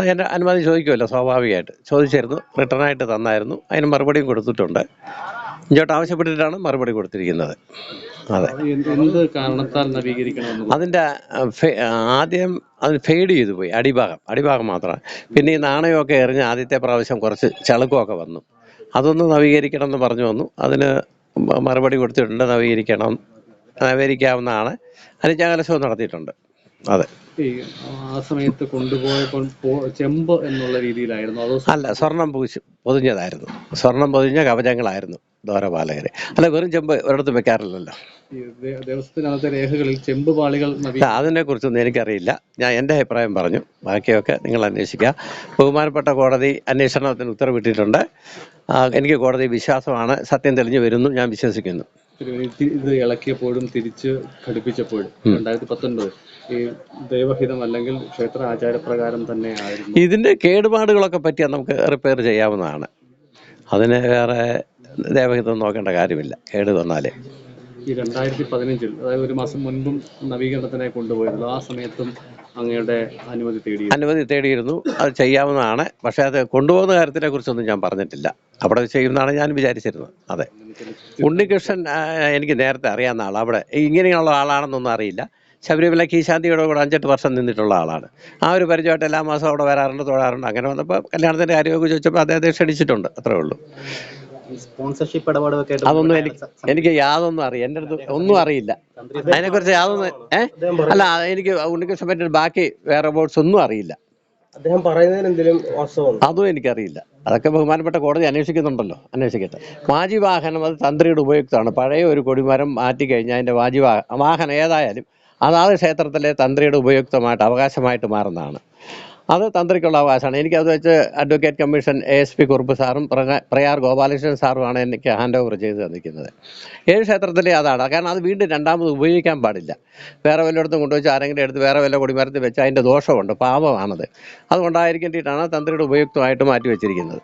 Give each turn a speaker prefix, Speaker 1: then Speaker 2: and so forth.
Speaker 1: അതിന്റെ അനുമതി ചോദിക്കുമല്ലോ സ്വാഭാവികമായിട്ട്. ചോദിച്ചിരുന്നു റിട്ടേണായിട്ട് തന്നായിരുന്നു. അതിന് മറുപടിയും കൊടുത്തിട്ടുണ്ട്. ഇഞ്ചോട്ട് ആവശ്യപ്പെട്ടിട്ടാണ് മറുപടി കൊടുത്തിരിക്കുന്നത്. അതെ. അതിന്റെ ആദ്യം അത് ഫെയ്ഡ് ചെയ്തു പോയി അടിഭാഗം. അടിഭാഗം മാത്രമാണ്. പിന്നെ ഈ നാണയമൊക്കെ എറിഞ്ഞ് ആദ്യത്തെ പ്രാവശ്യം കുറച്ച് ചളുക്കമൊക്കെ വന്നു. അതൊന്ന് നവീകരിക്കണം എന്ന് പറഞ്ഞു വന്നു. അതിന് മറുപടി കൊടുത്തിട്ടുണ്ട് നവീകരിക്കണം നവീകരിക്കാവുന്നതാണ്. അതിന് അനുജാകലശവും നടത്തിയിട്ടുണ്ട്. അതെ.
Speaker 2: ആ സമയത്ത് കൊണ്ടുപോയപ്പോൾ ചെമ്പ് എന്നുള്ള രീതിയിലായിരുന്നു അതോ
Speaker 1: അല്ല സ്വർണം പൂശി പൊതിഞ്ഞതായിരുന്നു. സ്വർണം പൊതിഞ്ഞ കവചങ്ങളായിരുന്നു ദോരപാലകര് അല്ല വെറും ചെമ്പ് ഒരിടത്തും വെക്കാറില്ലല്ലോ.
Speaker 2: ദേവസ്വത്തിനകത്തെ രേഖകളിൽ ചെമ്പ് പാളികൾ അതിനെ
Speaker 1: കുറിച്ചൊന്നും എനിക്കറിയില്ല. ഞാൻ എന്റെ അഭിപ്രായം പറഞ്ഞു. ബാക്കിയൊക്കെ നിങ്ങൾ അന്വേഷിക്കുക. ബഹുമാനപ്പെട്ട കോടതി അന്വേഷണത്തിന് ഉത്തരവിട്ടിട്ടുണ്ട്. എനിക്ക് കോടതി വിശ്വാസമാണ്. സത്യം തെളിഞ്ഞു വരുന്നു. ഞാൻ വിശ്വസിക്കുന്നു.
Speaker 2: ഇത് ഇളക്കിയപ്പോഴും തിരിച്ച് ഘടിപ്പിച്ചപ്പോഴും രണ്ടായിരത്തി പത്തൊൻപത് ഈ ദൈവഹിതം അല്ലെങ്കിൽ ക്ഷേത്ര ആചാരപ്രകാരം തന്നെ ആയിരുന്നു.
Speaker 1: ഇതിന്റെ കേടുപാടുകളൊക്കെ പറ്റിയാൽ നമുക്ക് റിപ്പയർ ചെയ്യാവുന്നതാണ്. അതിന് വേറെ ദേവഹിതം നോക്കേണ്ട കാര്യമില്ല. കേട് വന്നാലേ.
Speaker 2: ഈ രണ്ടായിരത്തി പതിനഞ്ചിൽ അതായത് ഒരു മാസം മുൻപും നവീകരണത്തിനായി കൊണ്ടുപോയിരുന്നു ആ സമയത്തും അങ്ങയുടെ അനുമതി തേടി
Speaker 1: അനുമതി തേടിയിരുന്നു. അത് ചെയ്യാവുന്നതാണ്. പക്ഷേ അത് കൊണ്ടുപോകുന്ന കാര്യത്തിനെ കുറിച്ചൊന്നും ഞാൻ പറഞ്ഞിട്ടില്ല. അവിടെ ചെയ്യുന്നതാണ് ഞാൻ വിചാരിച്ചിരുന്നത്. അതെ. ഉണ്ണികൃഷ്ണൻ എനിക്ക് നേരത്തെ അറിയാവുന്ന ആൾ അവിടെ ഇങ്ങനെയുള്ള ആളാണെന്നൊന്നും അറിയില്ല. ശബരിമല കീശാന്തിയുടെ കൂടെ അഞ്ചെട്ട് വർഷം നിന്നിട്ടുള്ള ആളാണ്. ആ ഒരു പരിചയമായിട്ട് എല്ലാ മാസവും അവിടെ വരാറുണ്ട് തൊഴാറുണ്ട്. അങ്ങനെ വന്നപ്പോൾ കല്യാണത്തിന്റെ കാര്യമൊക്കെ ചോദിച്ചപ്പോൾ അദ്ദേഹത്തെ ക്ഷണിച്ചിട്ടുണ്ട്. അത്രേ ഉള്ളൂ.
Speaker 3: സ്പോൺസർഷിപ്പ് ഇടപാടൊക്കെ
Speaker 1: അതൊന്നും എനിക്ക് എനിക്ക് യാതൊന്നും അറിയില്ല. എന്റെ അടുത്ത് ഒന്നും അറിയില്ല. അതിനെക്കുറിച്ച് യാതൊന്നും അല്ല എനിക്ക് ഉണ്ണികൃഷ്ണൻ പറ്റിയ ബാക്കി വേറെ ബോർഡ്സ് ഒന്നും അറിയില്ല.
Speaker 3: അദ്ദേഹം പറയുന്നതിന് എന്തെങ്കിലും
Speaker 1: അതും എനിക്കറിയില്ല. അതൊക്കെ ബഹുമാനപ്പെട്ട കോടതി അന്വേഷിക്കുന്നുണ്ടല്ലോ. അന്വേഷിക്കട്ടെ. വാജി വാഹനം അത് തന്ത്രിയുടെ ഉപയുക്തമാണ്. പഴയ ഒരു കൊടിമരം മാറ്റി കഴിഞ്ഞാൽ അതിന്റെ വാജി വാഹനം ഏതായാലും അതാത് ക്ഷേത്രത്തിലെ തന്ത്രിയുടെ ഉപയുക്തമായിട്ട് അവകാശമായിട്ട് മാറുന്നതാണ്. അത് തന്ത്രിക്കുള്ള അവകാശമാണ്. എനിക്ക് അത് വെച്ച് advocate commission A S P Kurup സാറും പ്രയാർ ഗോപാലകൃഷ്ണൻ സാറുമാണ് എനിക്ക് ഹാൻഡ് ഓവർ ചെയ്ത് തന്നിരിക്കുന്നത്. ഏഴ് ക്ഷേത്രത്തിലെ അതാണ്. കാരണം അത് വീണ്ടും രണ്ടാമത് ഉപയോഗിക്കാൻ പാടില്ല. വേറെ വല്ലയിടത്തും കൊണ്ടുവച്ച് ആരെങ്കിലും എടുത്ത് വേറെ വല്ല കൊടിമരത്തിൽ വെച്ച് അതിന്റെ ദോഷമുണ്ട്. പാപമാണത്. അതുകൊണ്ടായിരിക്കേണ്ടിയിട്ടാണ് തന്ത്രിയുടെ ഉപയുക്തമായിട്ട് മാറ്റി വെച്ചിരിക്കുന്നത്.